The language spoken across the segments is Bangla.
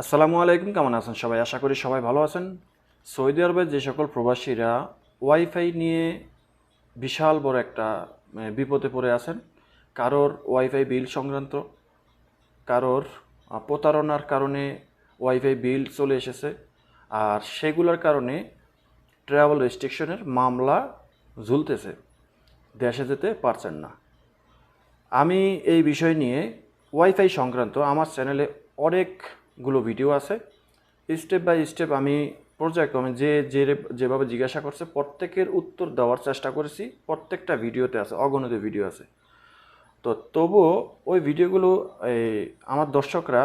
আসসালামু আলাইকুম, কেমন আছেন সবাই? আশা করি সবাই ভালো আছেন। সৌদি আরবের যে সকল প্রবাসীরা ওয়াইফাই নিয়ে বিশাল বড় একটা বিপদে পড়ে আছেন। কারোর ওয়াইফাই বিল সংক্রান্ত, কারোর প্রতারণার কারণে ওয়াইফাই বিল চলে এসেছে। আর সেগুলোর কারণে ট্রাভেল রেস্ট্রিকশনের মামলা ঝুলতেছে। দেশে যেতে পারছেন না। আমি এই বিষয় নিয়ে ওয়াইফাই সংক্রান্ত আমার চ্যানেলে অনেকগুলো ভিডিও আছে। স্টেপ বাই স্টেপ আমি পর্যায়ক্রমে যে যে যেভাবে জিজ্ঞাসা করছে, প্রত্যেকের উত্তর দেওয়ার চেষ্টা করেছি। প্রত্যেকটা ভিডিওতে আছে, অগণিত ভিডিও আছে। তো তবুও ওই ভিডিওগুলো এই আমার দর্শকরা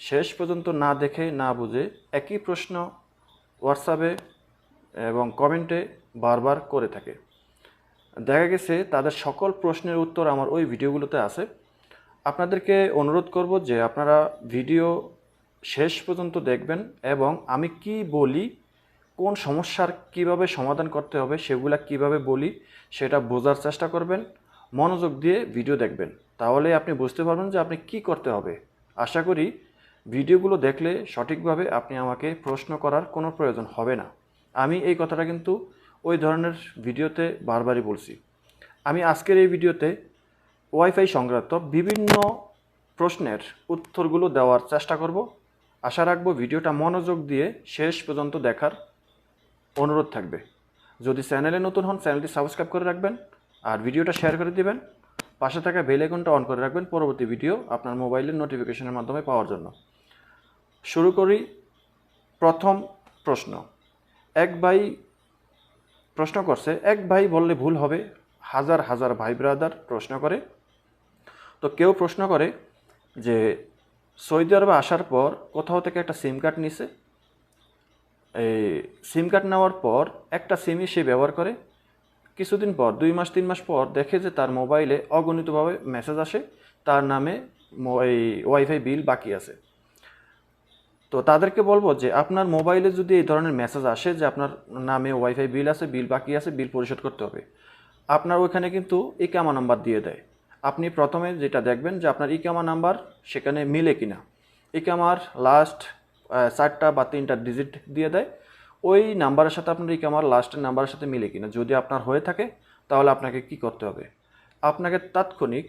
শেষ পর্যন্ত না দেখে, না বুঝে, একই প্রশ্ন হোয়াটসঅ্যাপে এবং কমেন্টে বারবার করে থাকে। দেখা গেছে তাদের সকল প্রশ্নের উত্তর আমার ওই ভিডিওগুলোতে আছে। আপনাদেরকে অনুরোধ করব যে আপনারা ভিডিও শেষ পর্যন্ত দেখবেন এবং আমি কি বলি, কোন সমস্যার কীভাবে সমাধান করতে হবে সেগুলা কীভাবে বলি সেটা বোঝার চেষ্টা করবেন, মনোযোগ দিয়ে ভিডিও দেখবেন। তাহলে আপনি বুঝতে পারবেন যে আপনি কি করতে হবে। আশা করি ভিডিওগুলো দেখলে সঠিকভাবে আপনি আমাকে প্রশ্ন করার কোনো প্রয়োজন হবে না। আমি এই কথাটা কিন্তু ওই ধরনের ভিডিওতে বারবারই বলছি। আমি আজকের এই ভিডিওতে ওয়াইফাই সংক্রান্ত বিভিন্ন প্রশ্নের উত্তরগুলো দেওয়ার চেষ্টা করব। আশা রাখব ভিডিওটা মনোযোগ দিয়ে শেষ পর্যন্ত দেখার অনুরোধ থাকবে। যদি চ্যানেলে নতুন হন, চ্যানেলটি সাবস্ক্রাইব করে রাখবেন আর ভিডিওটা শেয়ার করে দিবেন। পাশে থাকা বেল আইকনটা অন করে রাখবেন পরবর্তী ভিডিও আপনার মোবাইলের নোটিফিকেশনের মাধ্যমে পাওয়ার জন্য। শুরু করি প্রথম প্রশ্ন। এক ভাই প্রশ্ন করছে, এক ভাই বললে ভুল হবে? হাজার হাজার ভাই ব্রাদার প্রশ্ন করে। তো কেউ প্রশ্ন করে যে সৌদি আরবে আসার পর কোথাও থেকে একটা সিম কার্ড নিছে। এই সিম কার্ড নেওয়ার পর একটা সিমই সে ব্যবহার করে। কিছুদিন পর, দুই মাস, তিন মাস পর দেখে যে তার মোবাইলে অগণিতভাবে মেসেজ আসে। তার নামে এই ওয়াইফাই বিল বাকি আছে। তো তাদেরকে বলব যে আপনার মোবাইলে যদি এই ধরনের মেসেজ আসে যে আপনার নামে ওয়াইফাই বিল আছে বিল বাকি আছে বিল পরিশোধ করতে হবে। আপনার ওইখানে কিন্তু ইকামা নাম্বার দিয়ে দেয়। আপনি প্রথমে যেটা দেখবেন যে আপনার ইকামা নাম্বার সেখানে মিলে কিনা। ইকামার লাস্ট চারটা বা তিনটা ডিজিট দিয়ে দেয়। ওই নাম্বারের সাথে আপনার ইকামার লাস্টের নাম্বারের সাথে মিলে কিনা। যদি আপনার হয়ে থাকে, তাহলে আপনাকে কি করতে হবে? আপনাকে তাৎক্ষণিক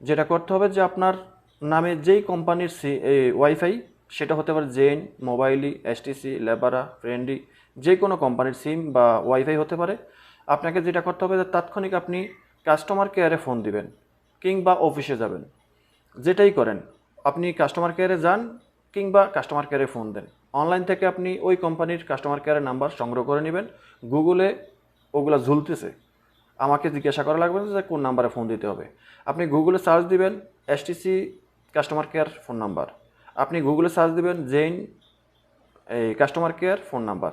যেটা করতে হবে যে আপনার নামে যেই কোম্পানির সি ওয়াইফাই সেটা হতে পারে Zain Mobily STC Lebara Friendi যে কোনো কোম্পানির সিম বা ওয়াইফাই হতে পারে। আপনাকে যেটা করতে হবে যে তাৎক্ষণিক আপনি কাস্টমার কেয়ারে ফোন দিবেন। কিংবা অফিসে যাবেন। যেটাই করেন, আপনি কাস্টমার কেয়ারে যান কিংবা কাস্টমার কেয়ারে ফোন দেন। অনলাইন থেকে আপনি ওই কোম্পানির কাস্টমার কেয়ারের নাম্বার সংগ্রহ করে নেবেন। গুগলে ওগুলা ঝুলতেছে। আমাকে জিজ্ঞাসা করা লাগবে যে কোন নাম্বারে ফোন দিতে হবে। আপনি গুগলে সার্চ দিবেন STC customer care phone number আপনি গুগলে সার্চ দিবেন জেইন এই customer care phone number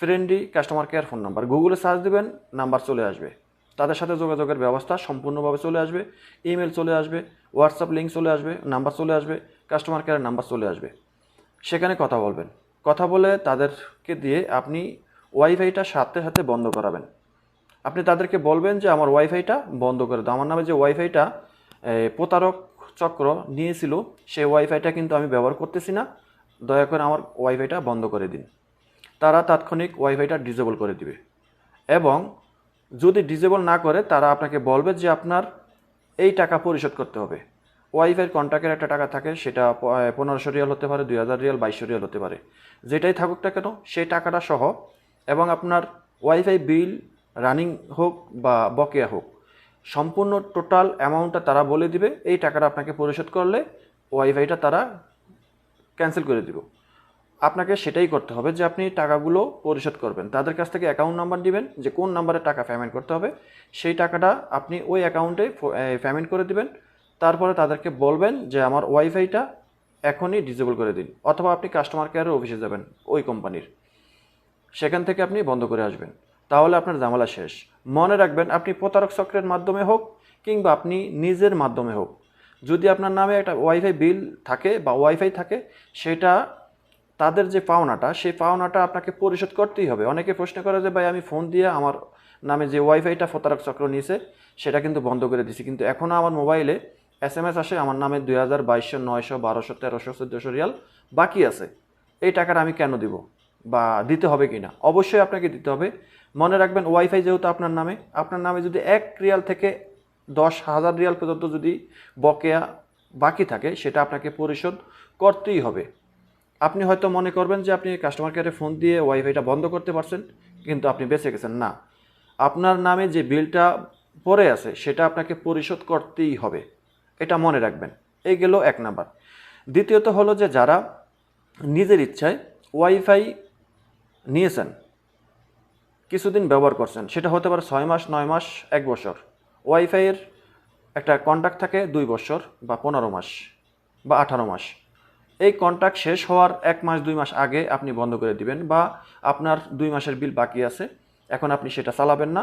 Friendi customer care phone number গুগলে সার্চ দিবেন নাম্বার চলে আসবে। তাদের সাথে যোগাযোগের ব্যবস্থা সম্পূর্ণভাবে চলে আসবে। ইমেল চলে আসবে, হোয়াটসঅ্যাপ লিঙ্ক চলে আসবে, নাম্বার চলে আসবে, কাস্টমার কেয়ারের নাম্বার চলে আসবে। সেখানে কথা বলবেন। কথা বলে তাদেরকে দিয়ে আপনি ওয়াইফাইটা সাথে সাথে বন্ধ করাবেন। আপনি তাদেরকে বলবেন যে, আমার ওয়াইফাইটা বন্ধ করে দাও। আমার নামে যে ওয়াইফাইটা প্রতারক চক্র নিয়েছিল সেই ওয়াইফাইটা কিন্তু আমি ব্যবহার করতেছি না। দয়া করে আমার ওয়াইফাইটা বন্ধ করে দিন। তারা তাৎক্ষণিক ওয়াইফাইটা ডিসেবল করে দিবে। এবং যদি ডিসেবল না করে, তারা আপনাকে বলবে যে আপনার এই টাকা পরিশোধ করতে হবে। ওয়াইফাইয়ের কন্ট্রাক্টের একটা টাকা থাকে, সেটা পনেরোশো রিয়াল হতে পারে, দুই হাজার রিয়াল, বাইশশো রিয়াল হতে পারে। যেটাই থাকুক না কেন, সেই টাকাটা সহ এবং আপনার ওয়াইফাই বিল রানিং হোক বা বকেয়া হোক, সম্পূর্ণ টোটাল অ্যামাউন্টটা তারা বলে দিবে, এই টাকাটা আপনাকে পরিশোধ করলে ওয়াইফাইটা তারা ক্যান্সেল করে দিব। আপনাকে সেটাই করতে হবে যে আপনি টাকাগুলো পরিশোধ করবেন। তাদের কাছ থেকে অ্যাকাউন্ট নাম্বার দিবেন যে কোন নাম্বারে টাকা পেমেন্ট করতে হবে, সেই টাকাটা আপনি ওই অ্যাকাউন্টে পেমেন্ট করে দিবেন। তারপরে তাদেরকে বলবেন যে আমার ওয়াইফাইটা এখনই ডিসেবল করে দিন, অথবা আপনি কাস্টমার কেয়ারের অফিসে যাবেন ওই কোম্পানির সেখান থেকে আপনি বন্ধ করে আসবেন। তাহলে আপনার জামালা শেষ। মনে রাখবেন, আপনি প্রতারক চক্রের মাধ্যমে হোক কিংবা আপনি নিজের মাধ্যমে হোক, যদি আপনার নামে একটা ওয়াইফাই বিল থাকে বা ওয়াইফাই থাকে, সেটা তাদের যে পাওনাটা, সেই পাওনাটা আপনাকে পরিশোধ করতেই হবে। অনেকে প্রশ্ন করে যে, ভাই, আমি ফোন দিয়ে আমার নামে যে ওয়াইফাইটা ফতারক চক্র নিয়েছে সেটা কিন্তু বন্ধ করে দিছি। কিন্তু এখনও আমার মোবাইলে এস এম এস আসে, আমার নামে দুই হাজার বাইশশো, নয়শো, বারোশো, তেরোশো, চোদ্দোশো রিয়াল বাকি আছে। এই টাকাটা আমি কেন দিব বা দিতে হবে কি না অবশ্যই আপনাকে দিতে হবে। মনে রাখবেন ওয়াইফাই যেহেতু আপনার নামে আপনার নামে যদি এক রিয়াল থেকে দশ হাজার রিয়াল পর্যন্ত যদি বকেয়া বাকি থাকে, সেটা আপনাকে পরিশোধ করতেই হবে। আপনি হয়তো মনে করবেন যে আপনি কাস্টমার কেয়ারে ফোন দিয়ে ওয়াইফাইটা বন্ধ করতে পারছেন, কিন্তু আপনি বেঁচে গেছেন। না, আপনার নামে যে বিলটা পড়ে আছে, সেটা আপনাকে পরিশোধ করতেই হবে। এটা মনে রাখবেন। এই গেল এক নাম্বার। দ্বিতীয়ত হলো যে যারা নিজের ইচ্ছায় ওয়াইফাই নিয়েছেন, কিছুদিন ব্যবহার করছেন, সেটা হতে পারে ছয় মাস, নয় মাস, এক বছর। ওয়াইফাইয়ের একটা কন্ট্যাক্ট থাকে দুই বছর বা পনেরো মাস বা আঠারো মাস। এই কন্ট্রাক্ট শেষ হওয়ার এক মাস, দুই মাস আগে আপনি বন্ধ করে দিবেন বা আপনার দুই মাসের বিল বাকি আছে, এখন আপনি সেটা চালাবেন না,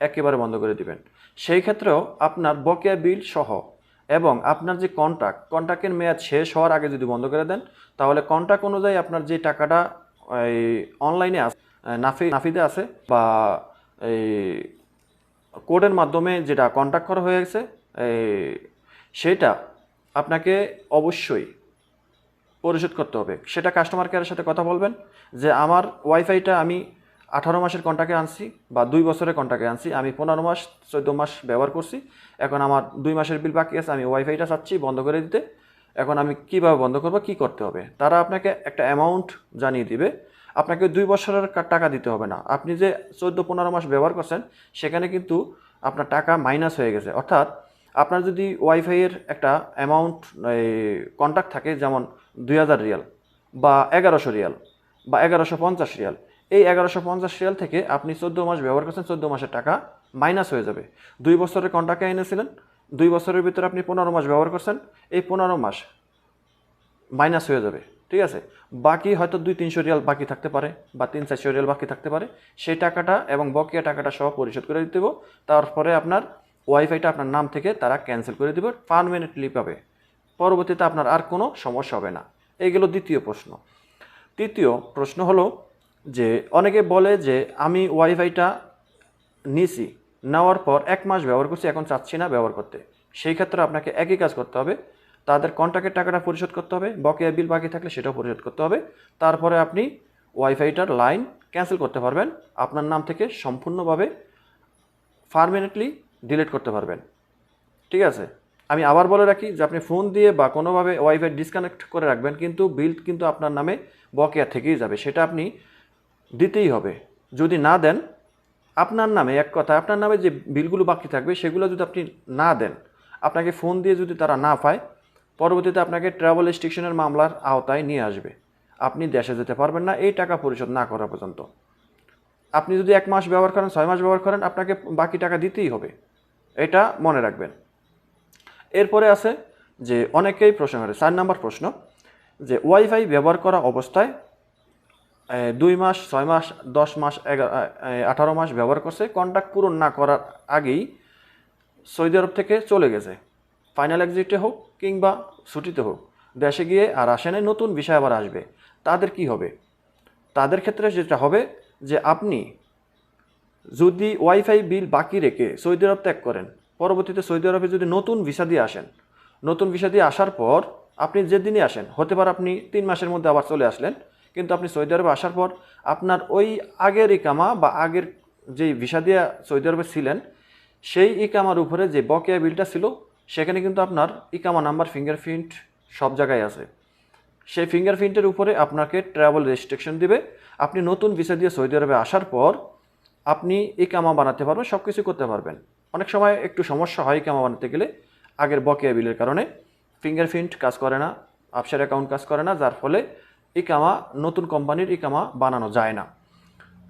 একেবারে বন্ধ করে দিবেন। সেই ক্ষেত্রেও আপনার বকেয়া বিল সহ এবং আপনার যে কন্ট্রাক্ট কন্ট্যাক্টের মেয়াদ শেষ হওয়ার আগে যদি বন্ধ করে দেন, তাহলে কন্ট্যাক্ট অনুযায়ী আপনার যে টাকাটা, এই অনলাইনে আছে নাফি, নাফিদে আছে বা এই কোডের মাধ্যমে যেটা কন্ট্যাক্ট করা হয়ে গেছে সেটা আপনাকে অবশ্যই পরিশোধ করতে হবে। সেটা কাস্টমার কেয়ারের সাথে কথা বলবেন যে, আমার ওয়াইফাইটা আমি আঠারো মাসের কন্ট্যাক্টে আনছি বা দুই বছরের কন্ট্যাক্টে আনছি। আমি পনেরো মাস, চোদ্দ মাস ব্যবহার করছি। এখন আমার দুই মাসের বিল বাকি আছে। আমি ওয়াইফাইটা চাচ্ছি বন্ধ করে দিতে। এখন আমি কীভাবে বন্ধ করব, কি করতে হবে? তারা আপনাকে একটা অ্যামাউন্ট জানিয়ে দিবে। আপনাকে দুই বছরের টাকা দিতে হবে না। আপনি যে চোদ্দ, পনেরো মাস ব্যবহার করছেন, সেখানে কিন্তু আপনার টাকা মাইনাস হয়ে গেছে। অর্থাৎ আপনার যদি ওয়াইফাইয়ের একটা অ্যামাউন্ট কন্ট্যাক্ট থাকে, যেমন দুই হাজার রিয়াল বা এগারোশো রিয়াল বা এগারোশো পঞ্চাশ রিয়াল, এই এগারোশো পঞ্চাশ রিয়াল থেকে আপনি চোদ্দ মাস ব্যবহার করছেন, চোদ্দ মাসের টাকা মাইনাস হয়ে যাবে। দুই বছরের কন্ট্রাক্টে এনেছিলেন, দুই বছরের ভিতরে আপনি পনেরো মাস ব্যবহার করছেন, এই পনেরো মাস মাইনাস হয়ে যাবে, ঠিক আছে? বাকি হয়তো দুই তিনশো রিয়াল বাকি থাকতে পারে বা তিন চারশো রিয়াল বাকি থাকতে পারে। সেই টাকাটা এবং বকেয়া টাকাটা সহ পরিশোধ করে দিতে তারপরে আপনার ওয়াইফাইটা আপনার নাম থেকে তারা ক্যান্সেল করে দেবে পারমানেন্টলি পাবে। পরবর্তীতে আপনার আর কোনো সমস্যা হবে না। এই গেল দ্বিতীয় প্রশ্ন। তৃতীয় প্রশ্ন হলো যে, অনেকে বলে যে, আমি ওয়াইফাইটা নিছি, নেওয়ার পর এক মাস ব্যবহার করছি, এখন চাচ্ছি না ব্যবহার করতে। সেই ক্ষেত্রে আপনাকে একই কাজ করতে হবে। তাদের কন্ট্যাক্টের টাকাটা পরিশোধ করতে হবে, বকেয়া বিল বাকি থাকলে সেটাও পরিশোধ করতে হবে। তারপরে আপনি ওয়াইফাইটার লাইন ক্যান্সেল করতে পারবেন। আপনার নাম থেকে সম্পূর্ণভাবে পারমানেন্টলি ডিলিট করতে পারবেন। ঠিক আছে? আমি আবার বলে রাখি যে আপনি ফোন দিয়ে বা কোনোভাবে ওয়াইফাই ডিসকানেক্ট করে রাখবেন, কিন্তু বিল কিন্তু আপনার নামে বকেয়া থেকেই যাবে। সেটা আপনি দিতেই হবে। যদি না দেন, আপনার নামে এক কথা, আপনার নামে যে বিলগুলো বাকি থাকবে, সেগুলো যদি আপনি না দেন, আপনাকে ফোন দিয়ে যদি তারা না পায়, পরবর্তীতে আপনাকে ট্রাভেল রেস্ট্রিকশনের মামলার আওতায় নিয়ে আসবে। আপনি দেশে যেতে পারবেন না, এই টাকা পরিশোধ না করা পর্যন্ত। আপনি যদি এক মাস ব্যবহার করেন, ছয় মাস ব্যবহার করেন, আপনাকে বাকি টাকা দিতেই হবে। এটা মনে রাখবেন। এরপরে আছে যে অনেকেই প্রশ্ন করে, চার নম্বর প্রশ্ন, যে ওয়াইফাই ব্যবহার করা অবস্থায় দুই মাস, ছয় মাস, দশ মাস, এগারো আঠারো মাস ব্যবহার করছে কন্ট্যাক্ট পূরণ না করার আগেই সৌদি আরব থেকে চলে গেছে। ফাইনাল এক্সিটে হোক কিংবা ছুটিতে হোক, দেশে গিয়ে আর আসে নতুন বিষয় আবার আসবে। তাদের কি হবে? তাদের ক্ষেত্রে যেটা হবে যে আপনি যদি ওয়াইফাই বিল বাকি রেখে সৌদি আরব ত্যাগ করেন, পরবর্তীতে সৌদি আরবে যদি নতুন ভিসা দিয়ে আসেন, নতুন ভিসা দিয়ে আসার পর আপনি যেদিনই আসেন, হতে পারে আপনি তিন মাসের মধ্যে আবার চলে আসলেন, কিন্তু আপনি সৌদি আরবে আসার পর আপনার ওই আগের ইকামা বা আগের যেই ভিসা দিয়ে সৌদি আরবে ছিলেন, সেই ইকামার উপরে যে বকেয়া বিলটা ছিল, সেখানে কিন্তু আপনার ইকামা নাম্বার ফিঙ্গারপ্রিন্ট সব জায়গায় আছে। সেই ফিঙ্গারপ্রিন্টের উপরে আপনাকে ট্রাভেল রেস্ট্রিকশন দিবে। আপনি নতুন ভিসা দিয়ে সৌদি আরবে আসার পর আপনি এই কামা বানাতে পারবেন সব কিছু করতে পারবেন। অনেক সময় একটু সমস্যা হয় কামা বানাতে গেলে, আগের বকেয়া বিলের কারণে। ফিঙ্গারপ্রিন্ট কাজ করে না আপসার অ্যাকাউন্ট কাজ করে না, যার ফলে ইকামা নতুন কোম্পানির ইকামা বানানো যায় না।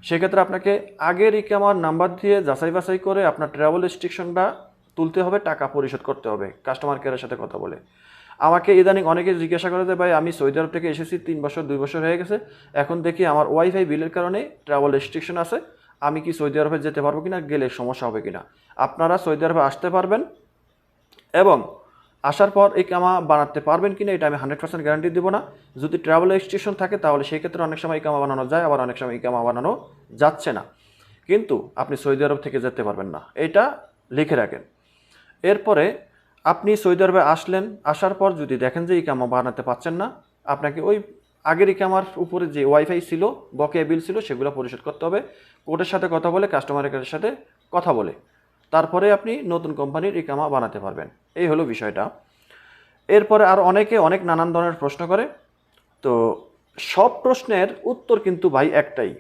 সেক্ষেত্রে আপনাকে আগের ইকামার নাম্বার দিয়ে যাচাই বাছাই করে আপনার ট্রাভেল রেস্ট্রিকশনটা তুলতে হবে, টাকা পরিশোধ করতে হবে কাস্টমার কেয়ারের সাথে কথা বলে। আমাকে ইদানিং অনেকে জিজ্ঞাসা করে যে, ভাই, আমি সৌদি আরব থেকে এসেছি, তিন বছর, দুই বছর হয়ে গেছে। এখন দেখি আমার ওয়াইফাই বিলের কারণে ট্রাভেল রেস্ট্রিকশন আছে আমি কি সৌদি আরবে যেতে পারব কিনা, গেলে সমস্যা হবে কিনা। আপনারা সৌদি আরবে আসতে পারবেন এবং আসার পর এই কামা বানাতে পারবেন কিনা, এটা আমি হান্ড্রেড পার্সেন্ট গ্যারান্টি দেবো না। যদি ট্রাভেল রেজিস্ট্রেশন থাকে, তাহলে সেই ক্ষেত্রে অনেক সময় এই কামা বানানো যায়, আবার অনেক সময় এই কামা বানানো যাচ্ছে না। কিন্তু আপনি সৌদি আরব থেকে যেতে পারবেন না, এটা লিখে রাখেন। এরপরে আপনি সৌদি আরবে আসলেন, আসার পর যদি দেখেন যে এই কামা বানাতে পারছেন না, আপনাকে ওই আগের ইকামার উপরে যে ওয়াইফাই ছিল, বকেয়া বিল ছিল, সেগুলো পরিশোধ করতে হবে। কোর্টের সাথে কথা বলে কাস্টমার কেয়ারের সাথে কথা বলে। তারপরে আপনি নতুন কোম্পানির ইকামা বানাতে পারবেন। এই হলো বিষয়টা। এরপরে আর অনেকে অনেক নানান ধরনের প্রশ্ন করে। তো সব প্রশ্নের উত্তর কিন্তু ভাই একটাই।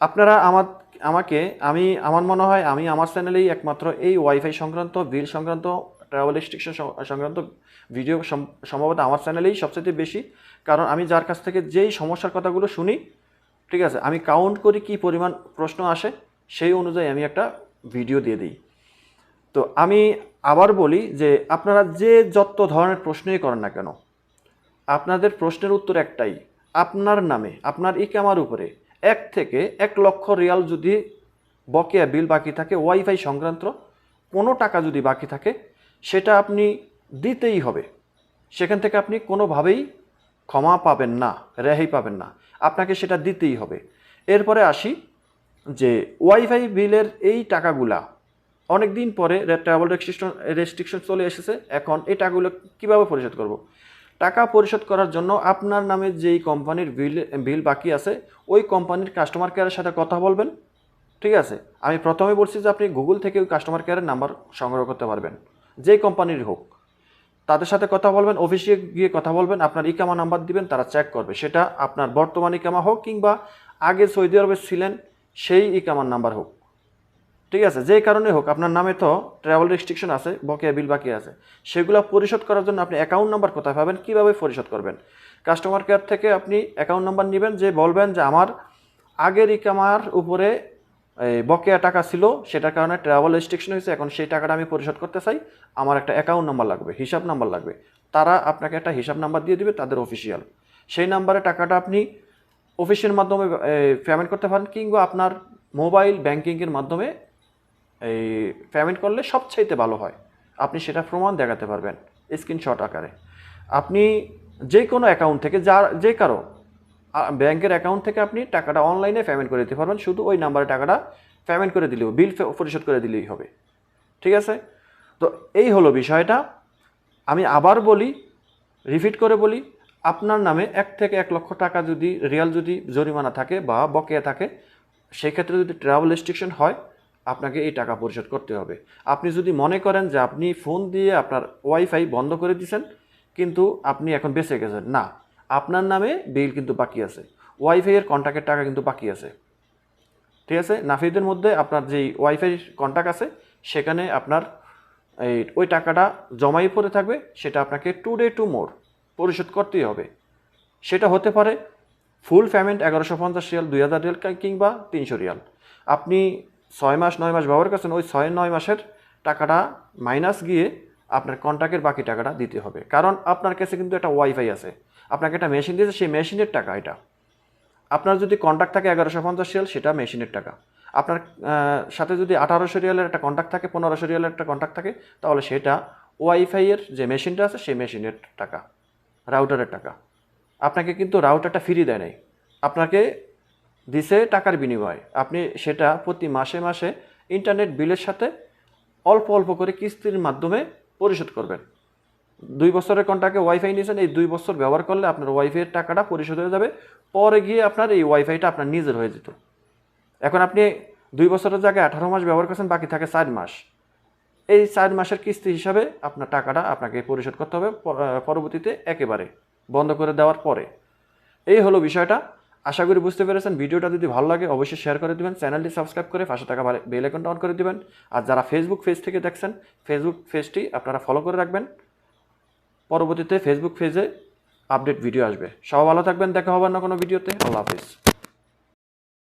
আপনারা আমার, আমাকে, আমি, আমার মনে হয় আমি আমার চ্যানেলেই একমাত্র এই ওয়াইফাই সংক্রান্ত, বিল সংক্রান্ত ট্রাভেল রেস্ট্রিকশন সংক্রান্ত ভিডিও সম- সম্ভবত আমার চ্যানেলেই সবচেয়ে বেশি কারণ আমি যার কাছ থেকে যেই সমস্যার কথাগুলো শুনি, ঠিক আছে, আমি কাউন্ট করি কি পরিমাণ প্রশ্ন আসে, সেই অনুযায়ী আমি একটা ভিডিও দিয়ে দিই। তো আমি আবার বলি যে আপনারা যে যত ধরনের প্রশ্নই করেন না কেন, আপনাদের প্রশ্নের উত্তর একটাই, আপনার নামে, আপনার ই ইকামার উপরে, এক থেকে এক লক্ষ রিয়াল যদি বকেয়া বিল বাকি থাকে, ওয়াইফাই সংক্রান্ত কোনো টাকা যদি বাকি থাকে, সেটা আপনি দিতেই হবে। সেখান থেকে আপনি কোনোভাবেই ক্ষমা পাবেন না, রেহাই পাবেন না। আপনাকে সেটা দিতেই হবে। এরপরে আসি যে ওয়াইফাই বিলের এই টাকাগুলা অনেক দিন পরে ট্রাভেল রেস্ট্রিকশন রেস্ট্রিকশন চলে এসেছে। এখন এই টাকাগুলো কীভাবে পরিশোধ করব? টাকা পরিশোধ করার জন্য আপনার নামে যেই কোম্পানির বিল বিল বাকি আছে, ওই কোম্পানির কাস্টমার কেয়ারের সাথে কথা বলবেন। ঠিক আছে? আমি প্রথমে বলছি যে আপনি গুগল থেকে ওই কাস্টমার কেয়ারের নাম্বার সংগ্রহ করতে পারবেন। যেই কোম্পানির হোক। তাদের সাথে কথা বলবেন, অফিসে গিয়ে কথা বলবেন, আপনার ইকামা নাম্বার দিবেন, তারা চেক করবে। সেটা আপনার বর্তমান ইকামা হোক কিংবা আগে সৌদি আরবে ছিলেন, সেই ইকামার নাম্বার হোক। ঠিক আছে? যেই কারণে হোক, আপনার নামে তো ট্রাভেল রেস্ট্রিকশন আছে, বকেয়া বিল বাকি আছে। সেগুলো পরিশোধ করার জন্য আপনি অ্যাকাউন্ট নাম্বার কোথায় পাবেন, কীভাবে পরিশোধ করবেন? কাস্টমার কেয়ার থেকে আপনি অ্যাকাউন্ট নাম্বার নেবেন, যে বলবেন যে আমার আগের ইকামার উপরে বকেয়া টাকা ছিল, সেটার কারণে ট্রাভেল রেস্ট্রিকশন হয়েছে, এখন সেই টাকাটা আমি পরিশোধ করতে চাই। আমার একটা অ্যাকাউন্ট নাম্বার লাগবে, হিসাব নাম্বার লাগবে। তারা আপনাকে একটা হিসাব নাম্বার দিয়ে দিবে, তাদের অফিসিয়াল সেই নাম্বারে টাকাটা আপনি অফিসের মাধ্যমে পেমেন্ট করতে পারেন, কিংবা আপনার মোবাইল ব্যাঙ্কিংয়ের মাধ্যমে এই পেমেন্ট করলে সবচাইতে ভালো হয়। আপনি সেটা প্রমাণ দেখাতে পারবেন স্ক্রিনশট আকারে। আপনি যে কোনো অ্যাকাউন্ট থেকে, যার, যে কারও ব্যাংকের অ্যাকাউন্ট থেকে আপনি টাকাটা অনলাইনে পেমেন্ট করে দিতে পারবেন। শুধু ওই নাম্বারে টাকাটা পেমেন্ট করে দিলেও বিল পরিশোধ করে দিলেই হবে। ঠিক আছে? তো এই হলো বিষয়টা। আমি আবার বলি রিপিট করে বলি, আপনার নামে এক থেকে এক লক্ষ টাকা যদি রিয়াল যদি জরিমানা থাকে বা বকেয়া থাকে সেই ক্ষেত্রে যদি ট্রাভেল রেস্ট্রিকশন হয়, আপনাকে এই টাকা পরিশোধ করতে হবে। আপনি যদি মনে করেন যে আপনি ফোন দিয়ে আপনার ওয়াইফাই বন্ধ করে দিয়েছেন, কিন্তু আপনি এখন বেঁচে গেছেন, না। আপনার নামে বিল কিন্তু বাকি আছে। ওয়াইফাইয়ের কন্ট্যাক্টের টাকা কিন্তু বাকি আছে। ঠিক আছে? নাফিদের মধ্যে আপনার যেই ওয়াইফাই কন্ট্যাক্ট আছে, সেখানে আপনার এই ওই টাকাটা জমাই পড়ে থাকবে, সেটা আপনাকে টু ডে টু মোর পরিশোধ করতেই হবে। সেটা হতে পারে ফুল পেমেন্ট এগারোশো পঞ্চাশ রিয়াল, দুই হাজার রিয়াল কিংবা তিনশো রিয়াল। আপনি ছয় মাস, নয় মাস ব্যবহার করছেন, ওই ছয়, নয় মাসের টাকাটা মাইনাস গিয়ে আপনার কন্ট্রাক্টের বাকি টাকাটা দিতে হবে। কারণ আপনার কাছে কিন্তু একটা ওয়াইফাই আছে। আপনাকে একটা মেশিন দিয়েছে, সেই মেশিনের টাকা এটা। আপনার যদি কন্ট্যাক্ট থাকে এগারোশো পঞ্চাশ রিয়াল সেটা মেশিনের টাকা। আপনার সাথে যদি আঠারোশো রিয়ালের একটা কন্ট্যাক্ট থাকে, পনেরোশো রিয়ালের একটা কন্ট্যাক্ট থাকে, তাহলে সেটা ওয়াইফাইয়ের যে মেশিনটা আছে, সেই মেশিনের টাকা রাউটারের টাকা। আপনাকে কিন্তু রাউটারটা ফ্রি দেয় নাই। আপনাকে দিছে টাকার বিনিময়ে। আপনি সেটা প্রতি মাসে মাসে ইন্টারনেট বিলের সাথে অল্প অল্প করে কিস্তির মাধ্যমে পরিশোধ করবেন। দুই বছরের কন্ট্রাক্টে ওয়াইফাই নিয়েছেন, এই দুই বছর ব্যবহার করলে আপনার ওয়াইফাইয়ের টাকাটা পরিশোধ হয়ে যাবে। পরে গিয়ে আপনার এই ওয়াইফাইটা আপনার নিজের হয়ে যেত। এখন আপনি দুই বছরের জায়গায় আঠারো মাস ব্যবহার করছেন, বাকি থাকে চার মাস। এই চার মাসের কিস্তি হিসাবে আপনার টাকাটা আপনাকে পরিশোধ করতে হবে পরবর্তীতে একেবারে বন্ধ করে দেওয়ার পরে। এই হলো বিষয়টা। আশা করি বুঝতে পেরেছেন। ভিডিওটা যদি ভালো লাগে, অবশ্যই শেয়ার করে দিবেন, চ্যানেলটি সাবস্ক্রাইব করে পাশে থাকা বেল আইকনটা অন করে দিবেন। আর যারা ফেসবুক পেজ থেকে দেখছেন ফেসবুক পেজটি আপনারা ফলো করে রাখবেন। পরবর্তীতে ফেসবুক পেজে আপডেট ভিডিও আসবে। সব ভালো থাকবেন, দেখা হবে না কোনো ভিডিওতে আল্লাহ হাফিজ।